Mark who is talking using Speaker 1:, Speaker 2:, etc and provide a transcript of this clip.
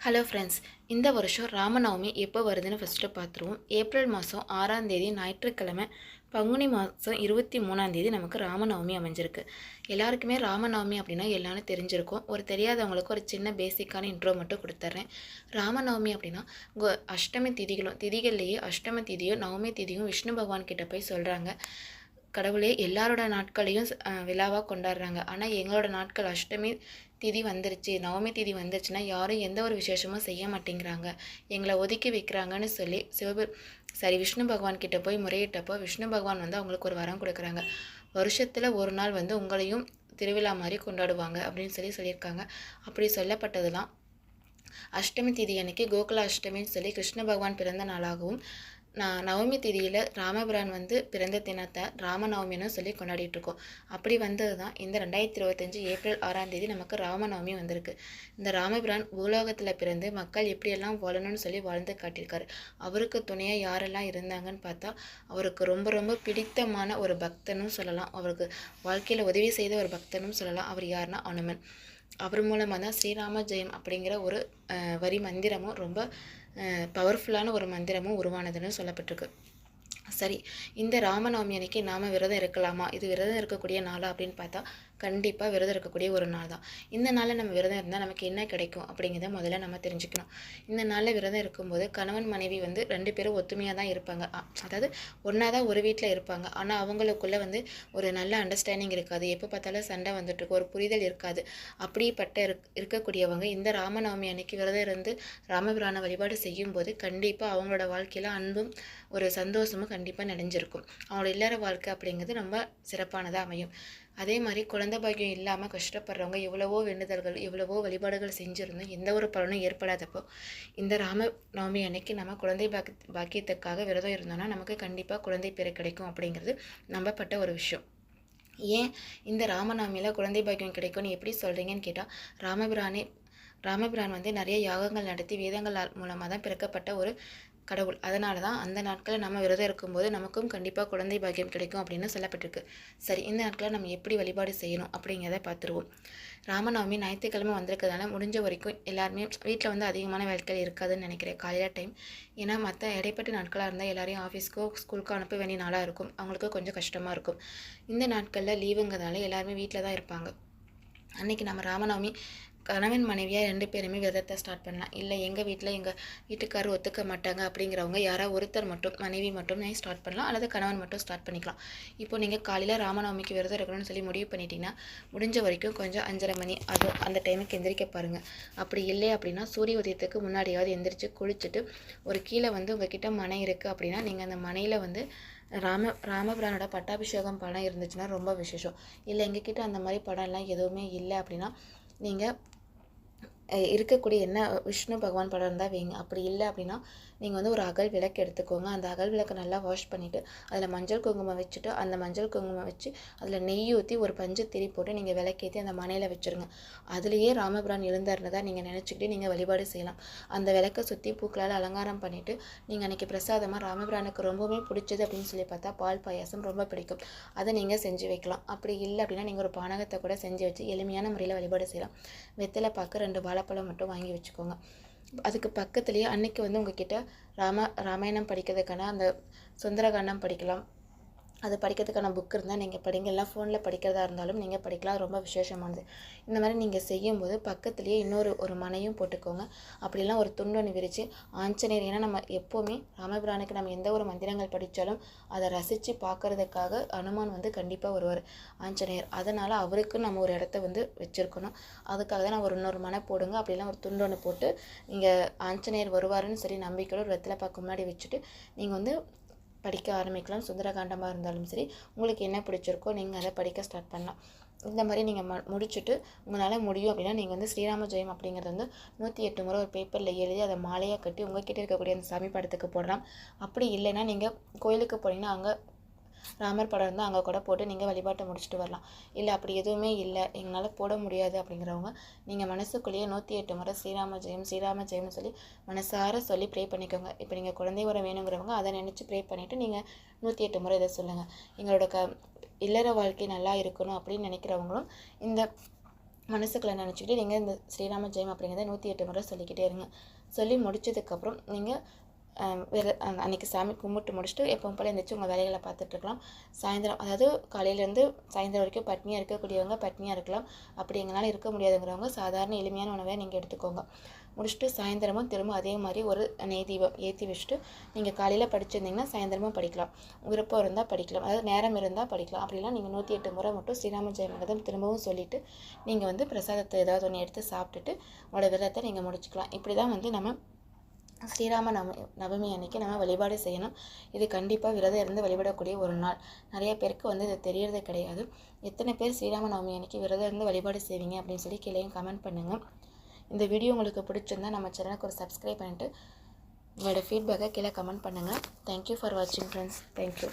Speaker 1: Hello friends இந்த வருஷம் ராமநவமி எப்போ வருதுன்னு ஃபஸ்ட்டு பார்த்துருவோம். ஏப்ரல் மாதம் ஆறாம் தேதி ஞாயிற்றுக்கிழமை பங்குனி மாதம் இருபத்தி மூணாம் தேதி நமக்கு ராமநவமி அமைஞ்சிருக்கு. எல்லாருக்குமே ராமநவமி அப்படின்னா எல்லாமே தெரிஞ்சிருக்கும். ஒரு தெரியாதவங்களுக்கு ஒரு சின்ன பேசிக்கான இன்ட்ரோ மட்டும் கொடுத்துட்றேன் ராமநவமி அப்படின்னா அஷ்டமி திதிகளும் திதிகள்லேயே அஷ்டமி திதியும் நவமி திதியும் விஷ்ணு பகவான் கிட்ட போய் சொல்கிறாங்க கடவுளே எல்லாரோட நாட்களையும் விழாவாக கொண்டாடுறாங்க. ஆனால் எங்களோட நாட்கள் அஷ்டமி திதி வந்துருச்சு நவமி திதி வந்துருச்சுன்னா யாரும் எந்த ஒரு விசேஷமும் செய்ய மாட்டேங்கிறாங்க. எங்களை ஒதுக்கி வைக்கிறாங்கன்னு சொல்லி சிவபு சரி விஷ்ணு பகவான் கிட்ட போய் முறையிட்டப்போ விஷ்ணு பகவான் வந்து அவங்களுக்கு ஒரு வரம் கொடுக்குறாங்க. வருஷத்தில் ஒரு நாள் வந்து உங்களையும் திருவிழா மாதிரி கொண்டாடுவாங்க அப்படின்னு சொல்லி சொல்லியிருக்காங்க. அப்படி சொல்லப்பட்டதெல்லாம் அஷ்டமி திதி அன்னைக்கு கோகுல அஷ்டமின்னு சொல்லி கிருஷ்ண பகவான் பிறந்த நாளாகவும் நான் நவமி திதியில் ராமபிரான் வந்து பிறந்த தினத்தை ராமநவமின்னு சொல்லி கொண்டாடிட்டுருக்கோம். அப்படி வந்தது தான் இந்த ரெண்டாயிரத்தி இருபத்தஞ்சு ஏப்ரல் ஆறாம் தேதி நமக்கு ராமநவமி வந்திருக்கு. இந்த ராமபிரான் பூலோகத்தில் பிறந்து மக்கள் எப்படியெல்லாம் வாழணும்னு சொல்லி வாழ்ந்து காட்டியிருக்காரு. அவருக்கு துணையாக யாரெல்லாம் இருந்தாங்கன்னு பார்த்தா அவருக்கு ரொம்ப ரொம்ப பிடித்தமான ஒரு பக்தனும் சொல்லலாம். அவருக்கு வாழ்க்கையில் உதவி செய்த ஒரு பக்தனும் சொல்லலாம். அவர் யாருன்னா அனுமன். அவர் மூலமாக தான் ஸ்ரீராம ஜெயம் அப்படிங்கிற ஒரு வரி மந்திரமும் ரொம்ப பவர்ஃபுல்லான ஒரு மந்திரமும் உருவானதுன்னு சொல்லப்பட்டிருக்கு. சரி இந்த ராமநவமி அன்னைக்கு நாம் விரதம் இருக்கலாமா? இது விரதம் இருக்கக்கூடிய நாளா அப்படின்னு பார்த்தா கண்டிப்பாக விரதம் இருக்கக்கூடிய ஒரு நாள் தான். இந்த நாளில் நம்ம விரதம் இருந்தால் நமக்கு என்ன கிடைக்கும் அப்படிங்கிறத முதல்ல நம்ம தெரிஞ்சுக்கணும். இந்த நாளில் விரதம் இருக்கும்போது கணவன் மனைவி வந்து ரெண்டு பேரும் ஒத்துமையாக தான் இருப்பாங்க. அதாவது ஒன்றா தான் ஒரு வீட்டில் இருப்பாங்க. ஆனால் அவங்களுக்குள்ளே வந்து ஒரு நல்ல அண்டர்ஸ்டாண்டிங் இருக்காது. எப்போ பார்த்தாலும் சண்டை வந்துட்டு ஒரு புரிதல் இருக்காது. அப்படிப்பட்ட இருக்கக்கூடியவங்க இந்த ராமநவமி அன்னைக்கு விரதம் இருந்து ராமபிரான வழிபாடு செய்யும்போது கண்டிப்பாக அவங்களோட வாழ்க்கையில் அன்பும் ஒரு சந்தோஷமும் கண்டிப்பாக நினைஞ்சிருக்கும் அவங்களோட இல்லற வாழ்க்கை அப்படிங்கிறது ரொம்ப சிறப்பானதாக அமையும். அதே மாதிரி குழந்தை பாக்கியம் இல்லாமல் கஷ்டப்படுறவங்க எவ்வளவோ வேண்டுதல்கள் எவ்வளவோ வழிபாடுகள் செஞ்சுருந்தோம் எந்த ஒரு பலனும் ஏற்படாதப்போ இந்த ராம நவமி அன்னைக்கு நம்ம குழந்தை பாக்கி பாக்கியத்துக்காக விரதம் இருந்தோம்னா நமக்கு கண்டிப்பாக குழந்தை பேரை கிடைக்கும் அப்படிங்கிறது நம்பப்பட்ட ஒரு விஷயம். ஏன் இந்த ராமநாமியில் குழந்தை பாக்கியம் கிடைக்கும்னு எப்படி சொல்கிறீங்கன்னு கேட்டால் ராமபிரானே ராமபிரான் வந்து நிறைய யாகங்கள் நடத்தி வேதங்கள் மூலமாக தான் பிறக்கப்பட்ட ஒரு கடவுள். அதனால தான் அந்த நாட்களில் நம்ம விரதம் இருக்கும்போது நமக்கும் கண்டிப்பாக குழந்தை பாக்கியம் கிடைக்கும் அப்படின்னு சொல்லப்பட்டிருக்கு. சரி இந்த நாட்களில் நம்ம எப்படி வழிபாடு செய்யணும் அப்படிங்கிறத பார்த்துருவோம். ராமநவமி ஞாயிற்றுக்கிழமை வந்திருக்கிறதுனால முடிஞ்ச வரைக்கும் எல்லாருமே வீட்டில் வந்து அதிகமான வேலைகள் இருக்காதுன்னு நினைக்கிறேன். காலையில் டைம் ஏன்னா மற்ற இடைப்பட்ட நாட்களாக இருந்தால் எல்லாரையும் ஆஃபீஸ்க்கோ ஸ்கூலுக்கோ அனுப்ப வேண்டிய நாளாக இருக்கும். அவங்களுக்கு கொஞ்சம் கஷ்டமாக இருக்கும். இந்த நாட்களில் லீவுங்கிறதுனால எல்லாருமே வீட்டில் தான் இருப்பாங்க. அன்றைக்கி நம்ம ராமநவமி கணவன் மனைவியாக ரெண்டு பேருமே விரதத்தை ஸ்டார்ட் பண்ணலாம். இல்லை எங்கள் வீட்டில் எங்கள் வீட்டுக்காரர் ஒத்துக்க மாட்டாங்க அப்படிங்கிறவங்க யாராவது ஒருத்தர் மட்டும் மனைவி மட்டும் ஸ்டார்ட் பண்ணலாம். அல்லது கணவன் மட்டும் ஸ்டார்ட் பண்ணிக்கலாம். இப்போ நீங்கள் காலையில் ராமநவமிக்கு விரதம் இருக்கணும்னு சொல்லி முடிவு பண்ணிட்டீங்கன்னா முடிஞ்ச வரைக்கும் கொஞ்சம் அஞ்சரை மணி அது அந்த டைமுக்கு எந்திரிக்க பாருங்கள் அப்படி இல்லை அப்படின்னா சூரிய உதயத்துக்கு முன்னாடியாவது எந்திரிச்சு குளிச்சுட்டு ஒரு கீழே வந்து உங்ககிட்ட மனை இருக்குது அப்படின்னா நீங்கள் அந்த மனையில் வந்து ராம ராமபிரானோட பட்டாபிஷேகம் படம் இருந்துச்சுன்னா ரொம்ப விசேஷம். இல்லை எங்ககிட்ட அந்த மாதிரி படம்லாம் எதுவுமே இல்லை அப்படின்னா நீங்கள் இருக்கக்கூடிய என்ன விஷ்ணு பகவான் படம் இருந்தால் வைங்க. அப்படி இல்லை அப்படின்னா நீங்கள் வந்து ஒரு அகல் விளக்கு எடுத்துக்கோங்க. அந்த அகல் விளக்கை நல்லா வாஷ் பண்ணிவிட்டு அதில் மஞ்சள் குங்குமம் வச்சுட்டு அந்த மஞ்சள் குங்குமம் வச்சு அதில் நெய் ஊற்றி ஒரு பஞ்சு திரி போட்டு நீங்கள் விளக்கேற்றி அந்த மனையில் வச்சுருங்க. அதுலேயே ராமபிரான் எழுந்தாருனதாக நீங்கள் நினச்சிக்கிட்டு நீங்கள் வழிபாடு செய்யலாம். அந்த விளக்கை சுற்றி பூக்களால் அலங்காரம் பண்ணிவிட்டு நீங்கள் அன்றைக்கி பிரசாதமாக ராமபுரானுக்கு ரொம்பவுமே பிடிச்சது அப்படின்னு சொல்லி பார்த்தா பால் பாயாசம் ரொம்ப பிடிக்கும். அதை நீங்கள் செஞ்சு வைக்கலாம். அப்படி இல்லை அப்படின்னா நீங்கள் ஒரு பானகத்தை கூட செஞ்சு வச்சு எளிமையான முறையில் வழிபாடு செய்யலாம். வெத்தலை பார்க்க ரெண்டு வாழைப்பழம் மட்டும் வாங்கி வச்சுக்கோங்க. அதுக்கு பக்கத்துலேயே அன்னைக்கு வந்து உங்ககிட்ட ராம ராமாயணம் படிக்கிறதுக்கான அந்த சுந்தரகாண்டம் படிக்கலாம். அது படிக்கிறதுக்கான புக் இருந்தால் நீங்கள் படிங்க. இல்லை ஃபோனில் படிக்கிறதா இருந்தாலும் நீங்கள் படிக்கலாம். ரொம்ப விசேஷமானது. இந்த மாதிரி நீங்கள் செய்யும்போது பக்கத்துலேயே இன்னொரு ஒரு மனையும் போட்டுக்கோங்க. அப்படிலாம் ஒரு துண்டொன்று விரித்து ஆஞ்சநேயர் ஏன்னா நம்ம எப்போவுமே ராமபிரானுக்கு நம்ம எந்த ஒரு மந்திரங்கள் படித்தாலும் அதை ரசித்து பார்க்குறதுக்காக அனுமான் வந்து கண்டிப்பாக வருவார் ஆஞ்சநேயர். அதனால் அவருக்கு நம்ம ஒரு இடத்த வந்து வச்சுருக்கணும். அதுக்காக தான் நான் ஒரு இன்னொரு மனை போடுங்க. அப்படிலாம் ஒரு துண்டொன்று போட்டு நீங்கள் ஆஞ்சநேயர் வருவாருன்னு சரி நம்பிக்கையோட ஒரு இடத்துல பார்க்க முன்னாடி வச்சுட்டு நீங்கள் வந்து படிக்க ஆரம்பிக்கலாம். சுந்தரகாண்டமாக இருந்தாலும் சரி உங்களுக்கு என்ன பிடிச்சிருக்கோ நீங்கள் அதை படிக்க ஸ்டார்ட் பண்ணலாம். இந்த மாதிரி நீங்கள் ம முடிச்சுட்டு உங்களால் முடியும் அப்படின்னா நீங்கள் வந்து ஸ்ரீராம ஜெயம் அப்படிங்கிறது வந்து நூற்றி எட்டு முறை ஒரு பேப்பரில் எழுதி அதை மாலையாக கட்டி உங்கள் கிட்டே இருக்கக்கூடிய அந்த சாமி படத்துக்கு போடலாம். அப்படி இல்லைன்னா நீங்கள் கோயிலுக்கு போனீங்கன்னா அங்கே ராமர் படம் இருந்தால் அங்கே கூட போட்டு நீங்கள் வழிபாட்டை முடிச்சுட்டு வரலாம். இல்லை அப்படி எதுவுமே இல்லை. எங்களால் போட முடியாது அப்படிங்கிறவங்க நீங்கள் மனசுக்குள்ளேயே நூற்றி எட்டு முறை ஸ்ரீராம ஜெயம் ஸ்ரீராம ஜெயம்னு சொல்லி மனசார சொல்லி ப்ரே பண்ணிக்கோங்க. இப்போ நீங்கள் குழந்தை உரம் வேணுங்கிறவங்க அதை நினச்சி ப்ரே பண்ணிவிட்டு நீங்கள் நூற்றி எட்டு முறை இதை சொல்லுங்கள் எங்களோட க இல்லற வாழ்க்கை நல்லா இருக்கணும் அப்படின்னு நினைக்கிறவங்களும் இந்த மனசுக்குள்ளே நினச்சிக்கிட்டு நீங்கள் இந்த ஸ்ரீராம ஜெயம் அப்படிங்கிறத நூற்றி எட்டு முறை சொல்லிக்கிட்டே இருங்க. சொல்லி முடிச்சதுக்கப்புறம் நீங்கள் வேறு அன்றைக்கி சாமி கும்பிட்டு முடிச்சுட்டு எப்பவும் போல் எழுந்திரிச்சு உங்கள் வேலைகளை பார்த்துட்ருக்கலாம் சாயந்தரம் அதாவது காலையிலேருந்து சாயந்தரம் வரைக்கும் பட்னியாக இருக்கக்கூடியவங்க பட்னியாக இருக்கலாம். அப்படி எங்களால் இருக்க முடியாதுங்கிறவங்க சாதாரண எளிமையான உணவை நீங்கள் எடுத்துக்கோங்க. முடிச்சுட்டு சாயந்தரமும் திரும்ப அதே மாதிரி ஒரு நெய் தீபம் ஏற்றி வச்சுட்டு நீங்கள் காலையில் படிச்சிருந்தீங்கன்னா சாயந்தரமும் படிக்கலாம். விருப்பம் இருந்தால் படிக்கலாம். அதாவது நேரம் இருந்தால் படிக்கலாம். அப்படிலாம் நீங்கள் நூற்றி எட்டு முறை மட்டும் ஸ்ரீராம ஜெயமகதம் திரும்பவும் சொல்லிவிட்டு நீங்கள் வந்து பிரசாதத்தை ஏதாவது ஒன்று எடுத்து சாப்பிட்டுட்டு உங்களோட விரதத்தை நீங்கள் முடிச்சுக்கலாம். இப்படி தான் வந்து நம்ம ஸ்ரீராம நவமி நவமி அன்னைக்கு நம்ம வழிபாடு செய்யணும். இது கண்டிப்பாக விரதம் இருந்து வழிபடக்கூடிய ஒரு நாள். நிறைய பேருக்கு வந்து இது தெரியறது கிடையாது. எத்தனை பேர் ஸ்ரீராம நவமி அன்னைக்கு விரதம் இருந்து வழிபாடு செய்வீங்க அப்படின்னு சொல்லி கீழேயும் கமெண்ட் பண்ணுங்கள் இந்த வீடியோ உங்களுக்கு பிடிச்சிருந்தா நம்ம சேனலுக்கு ஒரு சப்ஸ்கிரைப் பண்ணிட்டு உங்களோட ஃபீட்பேக்கை கீழே கமெண்ட் பண்ணுங்கள் தேங்க்யூ ஃபார் வாட்சிங் ஃப்ரெண்ட்ஸ் தேங்க்யூ